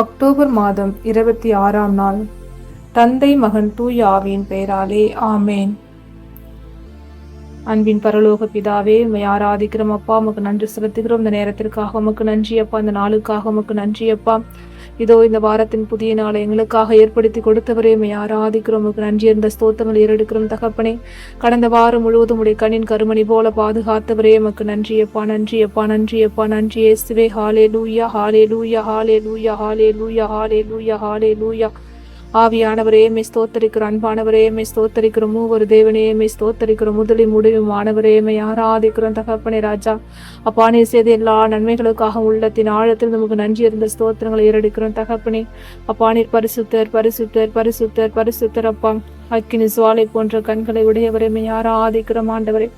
October மாதம் இருபத்தி ஆறாம் நாள். தந்தை மகன் தூய் ஆவியின் பெயராலே ஆமேன். அன்பின் பரலோக பிதாவே உமை ஆராதிக்கிறோம் அப்பா உமக்கு நன்றி செலுத்துகிறோம். இந்த நேரத்திற்காக உமக்கு நன்றி அப்பா இந்த நாளுக்காக உமக்கு நன்றி அப்பா இதோ இந்த வாரத்தின் புதிய நாளை எங்களுக்காக ஏற்படுத்தி கொடுத்தவரே உம்மை ஆராதிக்கிறோம். உமக்கு நன்றி இருந்த ஸ்தோத்தங்கள் ஏறெடுக்கிறோம். தகப்பனே கடந்த வாரம் முழுவதும் உடைய கண்ணின் கருமணி போல பாதுகாத்தவரே. எமக்கு நன்றி அப்பா நன்றி அப்பா நன்றி அப்பா நன்றி ஏசுவே ஹாலே லூயா ஹாலே லூயா ஹாலே லூயா ஹாலே லூயா ஹாலே லூயா ஹாலே லூயா ஆவியானவரே மே ஸ்தோத்தரிக்கிற அன்பானவரே மே ஸ்தோத்தரிக்கிறோம் மூவர் தேவனே மே ஸ்தோத்தரிக்கிற முதலி முடிவும் ஆனவரே மே ஆராதிக்கிறோம் தகப்பனே ராஜா. அப்பா நீ செய்த எல்லா நன்மைகளுக்காக உள்ளத்தின் ஆழத்தில் நமக்கு நன்றி இருந்த ஸ்தோத்திரங்களை ஏறெடுக்கிறோம் தகப்பனே. அப்பா நீர் பரிசுத்தர் பரிசுத்தர் பரிசுத்தர் பரிசுத்தர் அப்பா. அக்கினி சுவாலை போன்ற கண்களை உடையவரே யாரா ஆதிக்கிறோம் ஆண்டவரே.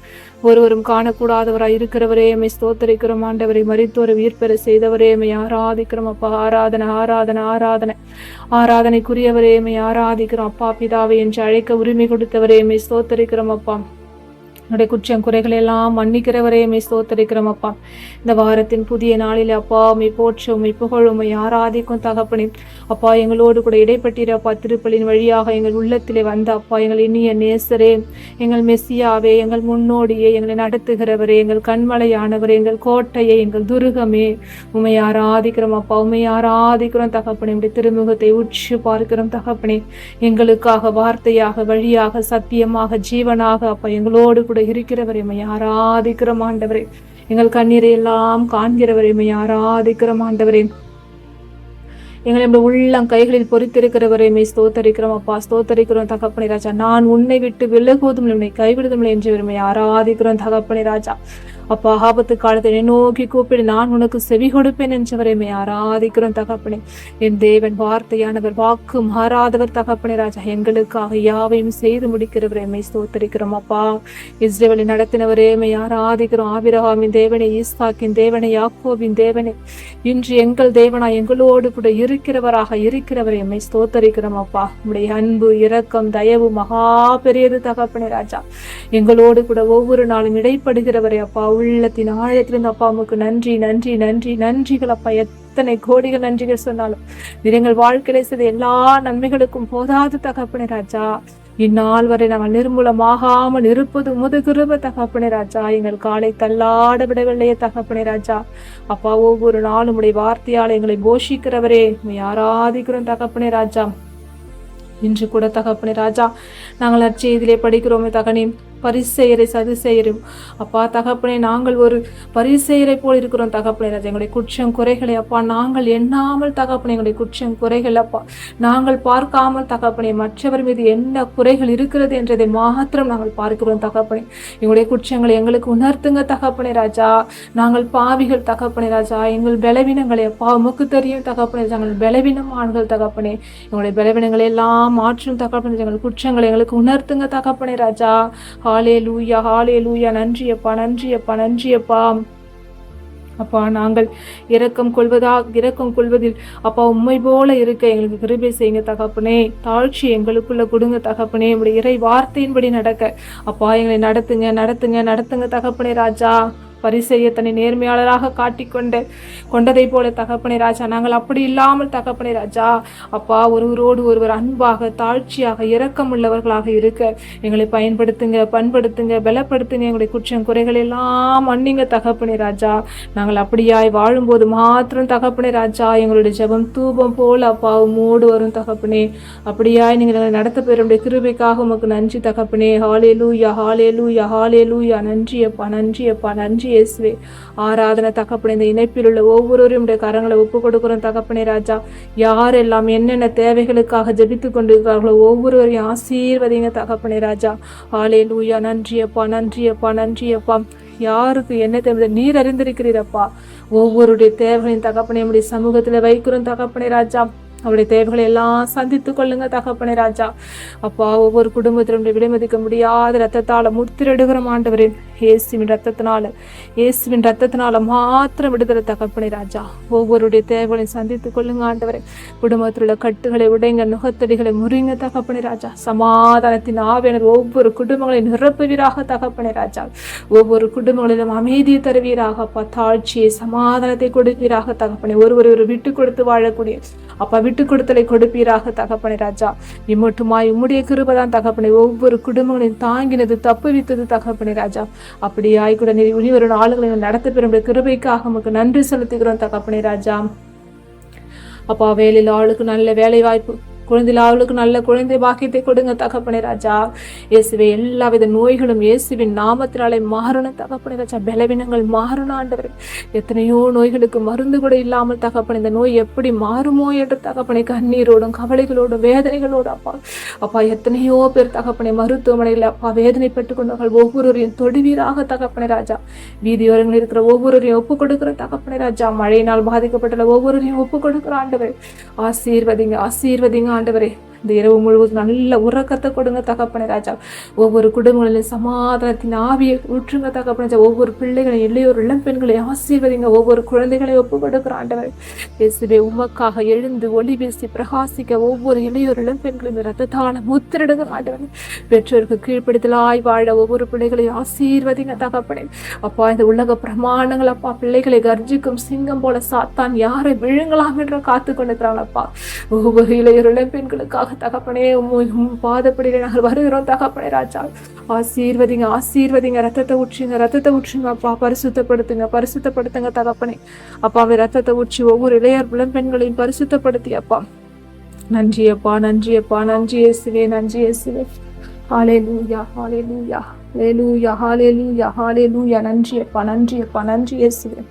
ஒருவரும் காணக்கூடாதவராய் இருக்கிறவரே எம்மை ஸ்தோத்தரிக்கிறோம் ஆண்டவரை. மறித்தோரை உயிர்பெற செய்தவரே எம்மை ஆராதிக்கிறோம் அப்பா. ஆராதனை ஆராதனை ஆராதனை. ஆராதனைக்குரியவரே எம்மை ஆராதிக்கிறோம் அப்பா பிதாவை என்று அழைக்க உரிமை கொடுத்தவரே எம்மை ஸ்தோத்தரிக்கிறோம் அப்பா. என்னுடைய குற்றம் குறைகள் எல்லாம் மன்னிக்கிறவரே மை ஸ்தோத்தரிக்கிறோம் அப்பா. இந்த வாரத்தின் புதிய நாளில் அப்பா உமை போற்ற உமை புகழ் உமை ஆராதிக்கும் தகப்பனே. அப்பா எங்களோடு கூட இடைப்பட்டிரு அப்பா திருப்பலின் வழியாக எங்கள் உள்ளத்திலே வந்த அப்பா எங்கள் இனிய நேசரே எங்கள் மெஸ்ஸியாவே எங்கள் முன்னோடியே எங்களை நடத்துகிறவரே எங்கள் கண்மலையானவரே எங்கள் கோட்டையே எங்கள் துருகமே. உமை ஆராதிக்கிறோம் அப்பா உமை ஆராதிக்கிறோம் தகப்பனே. உடைய திருமுகத்தை உற்று பார்க்கிறோம் தகப்பனே. எங்களுக்காக வார்த்தையாக வழியாக சத்தியமாக ஜீவனாக அப்பா எங்களோடு கூட இருக்கிறவரை மை ஆராதிக்கிறோம் ஆண்டவரே எங்கள் கண்ணீரை எல்லாம் காண்கிறவரை மை ஆராதிக்கிறோம் ஆண்டவரே எங்களை நம்முடைய உள்ளம் கைகளில் பொறித்திருக்கிறவரை மெய் ஸ்தோத்தரிக்கிறோம் அப்பா ஸ்தோத்தரிக்கிறோம் தகப்பனை ராஜா. நான் உன்னை விட்டு விலகுவதும் உன்னை கைவிடுதும் என்று விரும்பி ஆராதிக்கிறோம் தகப்பனை ராஜா. அப்பா ஆபத்து காலத்தை என்னை நோக்கி கூப்பிடு நான் உனக்கு செவி கொடுப்பேன் என்றவரை ஆராதிக்கிறோம் தகப்பனே. என் தேவன் வார்த்தையானவர் வாக்கு மாறாதவர் தகப்பனே ராஜா. எங்களுக்காக யாவையும் செய்து முடிக்கிறவரை மெய் ஸ்தோத்தரிக்கிறோம் அப்பா. இஸ்ரேவலை நடத்தினவரே மெய் ஆராதிக்கிறோம். ஆபிரகாமின் தேவனே ஈஸ்தாக்கின் தேவனை யாக்கோவின் தேவனே. இன்று எங்கள் தேவனா எங்களோடு கூட இருக்கிறவராக இருக்கிறவரை எம்மை ஸ்தோத்தரிக்கிறோம் அப்பா. உடைய அன்பு இரக்கம் தயவு மகா பெரியது தகப்பனே ராஜா. எங்களோடு கூட ஒவ்வொரு நாளும் இடைப்படுகிறவரை அப்பா. உள்ளத்தின் ஆழத்திலிருந்து அப்பா உமக்கு நன்றி நன்றி நன்றி நன்றிகள் அப்பா. எத்தனை கோடிகள் நன்றிகள் சொன்னாலும். எங்கள் வாழ்க்கையில செய்த எல்லா நன்மைகளுக்கும் போதாது தகப்பனே ராஜா. இந்நாள் வரை நாங்கள் நிர்மூலமாகாமல் இருப்பது முதுகிருப தகப்பனே ராஜா. எங்கள் காலை தள்ளாட விடவில்லையே தகப்பனே ராஜா. அப்பா ஒவ்வொரு நாளும் உடைய வார்த்தையால் எங்களை போஷிக்கிறவரே. உம்மை ஆராதிக்கிறோம் தகப்பனே ராஜா. இன்று கூட தகப்பனே ராஜா நாங்கள் நற்செய்தியிலே படிக்கிறோமே தகனே. பரிசெயரை சதுசெயரும் அப்பா தகப்பனே நாங்கள் ஒரு பரிசெயரை போல் இருக்கிறோம். தகப்பனே ராஜா எங்களுடைய குற்றம் குறைகளை. அப்பா நாங்கள் எண்ணாமல் தகப்பனே எங்களுடைய குற்றம் குறைகள் அப்பா. நாங்கள் பார்க்காமல் தகப்பனே மற்றவர் மீது என்ன குறைகள் இருக்கிறது என்றதை மாத்திரம் நாங்கள் பார்க்கிறோம் தகப்பனே. எங்களுடைய குற்றங்களை எங்களுக்கு உணர்த்துங்க தகப்பனே ராஜா. நாங்கள் பாவிகள் தகப்பனே ராஜா. எங்கள் பலவீனங்களை அப்பா உமக்கு தெரியும் தகப்பனே. ராஜா, எங்கள் பலவீனமான்கள் தகப்பனே. எங்களுடைய பலவீனங்களை எல்லாம் மாற்றும் தகப்பனே. எங்கள் குற்றங்களை எங்களுக்கு உணர்த்துங்க தகப்பனே ராஜா. ஹாலே லூயா ஹாலே லூயா நன்றியப்பா நன்றியப்பா நன்றியப்பா. அப்பா நாங்கள் இரக்கம் கொள்வதா இரக்கம் கொள்வதில் அப்பா உண்மை போல இருக்க எங்களுக்கு கிருபை செய்யுங்க தகப்பனே. தாழ்ச்சி எங்களுக்குள்ள கொடுங்க தகப்பனே. உடைய இறை வார்த்தையின்படி நடக்க. அப்பா எங்களை நடத்துங்க நடத்துங்க நடத்துங்க தகப்பனே ராஜா. பரிசெய்ய தன்னை நேர்மையாளராக காட்டிக்கொண்டு கொண்டதை போல தகப்பனை ராஜா நாங்கள் அப்படி இல்லாமல் தகப்பனை ராஜா அப்பா ஒருவரோடு ஒருவர் அன்பாக தாழ்ச்சியாக இரக்கம் உள்ளவர்களாக இருக்க எங்களை பயன்படுத்துங்க பண்படுத்துங்க பலப்படுத்துங்க எங்களுடைய குற்றம் குறைகள் எல்லாம் மன்னிங்க தகப்பனை ராஜா. நாங்கள் அப்படியாய் வாழும்போது மாத்திரம் தகப்பனை ராஜா எங்களுடைய ஜெபம் தூபம் போல் அப்பா மூடு வரும் தகப்பனே. அப்படியாய் நீங்கள் எங்களை நடத்த பெறுடைய கிருபைக்காக உமக்கு நன்றி தகப்பனே. ஹாலே லூயா ஹாலே லூயா ஹாலே லூயா நன்றி அப்பா நன்றி அப்பா நன்றி இயேசுவே. ஆராதனை தகப்பனே இந்த இணைப்பில் உள்ள ஒவ்வொருவரும் உடைய கரங்களை ஒப்பு கொடுக்குறோம் தகப்பனே ராஜா. யாரெல்லாம் என்னென்ன தேவைகளுக்காக ஜெபித்து கொண்டிருக்கிறார்களோ ஒவ்வொருவரையும் ஆசீர்வதிங்க தகப்பனே ராஜா. ஆலே லூயா நன்றியப்பா நன்றியப்பா நன்றியப்பா யாருக்கு என்ன தேவை நீர் அறிந்திருக்கிறீரப்பா ஒவ்வொருடைய தேவைகளையும் தகப்பனே நம்முடைய சமூகத்தில் வைக்கிறோம் தகப்பனே ராஜா. அவருடைய தேவைகளை எல்லாம் சந்தித்து கொள்ளுங்க தகப்பனே ராஜா. அப்பா ஒவ்வொரு குடும்பத்திலும் விலைமதிக்க முடியாத ரத்தத்தால் முத்திரெடுகிற ஆண்டவரின் இயேசுவின் ரத்தத்தினால இயேசுவின் ரத்தத்தினால மாத்திரம் விடுதலை தகப்பனை ராஜா. ஒவ்வொருடைய தேவைகளையும் சந்தித்துக் கொள்ளுங்க ஆண்டவரை. குடும்பத்தில் உள்ள கட்டுகளை உடைங்க நுகத்தடிகளை முறிங்க தகப்பனை ராஜா. சமாதானத்தின் ஆவியனர் ஒவ்வொரு குடும்பங்களையும் நிரப்புவீராக தகப்பனை ராஜா. ஒவ்வொரு குடும்பங்களிலும் அமைதியை தருவீராக அப்பா தாழ்ச்சியை சமாதானத்தை கொடுப்பீராக தகப்பனை. ஒருவர் ஒரு விட்டு கொடுத்து வாழக்கூடிய அப்பா விட்டு கொடுத்தலை கொடுப்பீராக தகப்பனை ராஜா. இம்மட்டுமாய் உம்முடைய கிருபதான் தகப்பனை. ஒவ்வொரு குடும்பங்களையும் தாங்கினது தப்புவித்தது தகப்பனை ராஜா. அப்படியாய் கூட நீ இனி வரும் நாளுகளை நடத்த பெறும் கிருபைக்காக நமக்கு நன்றி செலுத்துகிறோம் தகப்பனே ராஜா. அப்பா வேலையில் ஆளுக்கு நல்ல வேலை வாய்ப்பு குழந்தையில் அவளுக்கு நல்ல குழந்தை பாக்கியத்தை கொடுங்க தகப்பனே ராஜா. இயேசுவே எல்லாவித நோய்களும் இயேசுவின் நாமத்தினாலே மாறணும் தகப்பனே ராஜா. பலவீனங்கள் மாறணும் ஆண்டவர். எத்தனையோ நோய்களுக்கு மருந்து கூட இல்லாமல் தகப்பனே இந்த நோய் எப்படி மாறுமோ என்று தகப்பனை கண்ணீரோடும் கவலைகளோடும் வேதனைகளோடும் அப்பா. அப்பா எத்தனையோ பேர் தகப்பனை மருத்துவமனையில் அப்பா வேதனை கொண்டவர்கள் ஒவ்வொருவரையும் தொடுவீராக தகப்பனை ராஜா. வீதியோரங்களில் இருக்கிற ஒவ்வொருவரையும் ஒப்பு கொடுக்கிற தகப்பனை ராஜா. மழையினால் பாதிக்கப்பட்டுள்ள ஒவ்வொருவரையும் ஒப்பு கொடுக்கிற ஆண்டவர். ஆசீர்வதிங்க ஆசீர்வதிங்க ஆண்டவரே. இந்த இரவு முழுவதும் நல்ல உறக்கத்தை கொடுங்க தகப்பனே ராஜா. ஒவ்வொரு குடும்பங்களிலும் சமாதானத்தின் ஆவியை ஊற்றுங்க தகப்பனே ராஜா. ஒவ்வொரு பிள்ளைகளையும் இளையோர் இளம் பெண்களை ஆசீர்வதிங்க. ஒவ்வொரு குழந்தைகளை ஒப்பு கொடுக்கிற ஆண்டவர். இயேசுவே உமக்காக எழுந்து ஒளி வீசி பிரகாசிக்க ஒவ்வொரு இளையோர் இளம் பெண்களையும் ரத்தத்தால முத்திரிடுங்க ஆண்டவர். பெற்றோருக்கு கீழ்ப்படுத்தலாய் வாழ ஒவ்வொரு பிள்ளைகளையும் ஆசீர்வதிங்க தகப்பனே. அப்பா இந்த உலக பிரமாணங்கள் அப்பா பிள்ளைகளை கர்ஜிக்கும் சிங்கம் போல சாத்தான் யாரை விழுங்கலாம் என்று காத்து கொண்டிருக்கிறாங்களப்பா ஒவ்வொரு இளையோர் இளம் பெண்களுக்காக தகப்பனே உம் உம் பாதப்படியில நாங்கள் வருகிறோம் தகப்பனே ராஜா. ஆசீர்வதிங்க ஆசீர்வதிங்க ரத்தத்தை ஊற்றிங்க ரத்தத்தை ஊற்றுங்க அப்பா. பரிசுத்தப்படுத்துங்க பரிசுத்தப்படுத்துங்க தகப்பனே. அப்பாவை ரத்தத்தை ஊற்றி ஒவ்வொரு இளையர் இளம்பெண்களையும் பரிசுத்தப்படுத்தி அப்பா. நன்றி அப்பா நன்றி அப்பா. நன்றி இயேசுவே நன்றி இயேசுவே. ஹalleluya ஹalleluya ஹalleluya ஹalleluya ஹalleluya. நன்றி அப்பா நன்றி அப்பா. நன்றி இயேசுவே.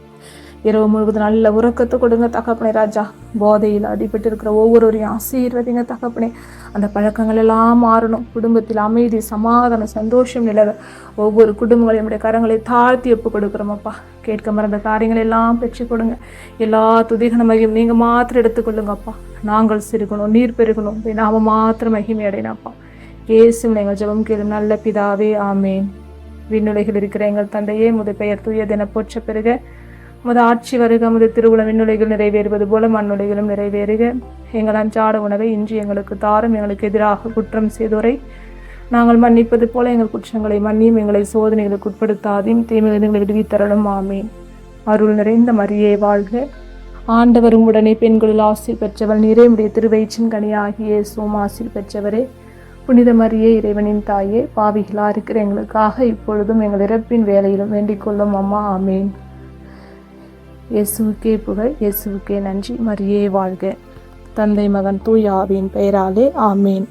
இரவு முழுவதும் நல்ல உறக்கத்தை கொடுங்க தகப்பனே ராஜா. போதையில் அடிபட்டு இருக்கிற ஒவ்வொருவரையும் ஆசீர்வதிங்க தகப்பனே. அந்த பழக்கங்கள் எல்லாம் மாறணும். குடும்பத்தில் அமைதி சமாதானம் சந்தோஷம் நிலவ. ஒவ்வொரு குடும்பங்களையும் நம்முடைய கரங்களை தாழ்த்தி ஒப்பு கொடுக்குறோமப்பா. கேட்க மறந்த காரியங்கள் எல்லாம் பெற்று கொடுங்க. எல்லா துதிகனமையும் நீங்கள் மாத்திரம் எடுத்துக்கொள்ளுங்கப்பா நாங்கள் சிறுகணும் நீர் பெருகணும். நாம மாத்திரம் மகிமை அடையினாப்பா இயேசுவின் எங்கள் ஜெபம் கேளும் நல்ல பிதாவே ஆமேன். விண்ணுலகில் இருக்கிற எங்கள் தந்தையே முது பெயர் தூயதென போற்ற பிறகு. முத ஆட்சி வருக முது திருவுள விண்ணுலைகள் நிறைவேறுவது போல மண்ணுலைகளும் நிறைவேறுக. எங்கள் அன்றாட உணவை இன்று எங்களுக்கு தாரும் எங்களுக்கு எதிராக குற்றம் செய்தோரை. நாங்கள் மன்னிப்பது போல எங்கள் குற்றங்களை மன்னியும் எங்களை சோதனைகளுக்கு உட்படுத்தாதையும் தீமைகளை விடுவித்தரலும் ஆமேன். அருள் நிறைந்த மரியே வாழ்க. ஆண்டவரும் உடனே பெண்களில் ஆசிர் பெற்றவள் நிறைமுடைய திருவயிற்றின் கனியாகிய சோமாசிர் பெற்றவரே. புனித மரியே இறைவனின் தாயே பாவிகளாக இருக்கிற எங்களுக்காக இப்பொழுதும் எங்கள் இறப்பின் வேலையிலும் வேண்டிக் கொள்ளும் அம்மா ஆமேன். இயேசுவுக்கே புகழ் இயேசுவுக்கே நன்றி. மரியே வாழ்க. தந்தை மகன் தூய் பெயராலே ஆமேன்.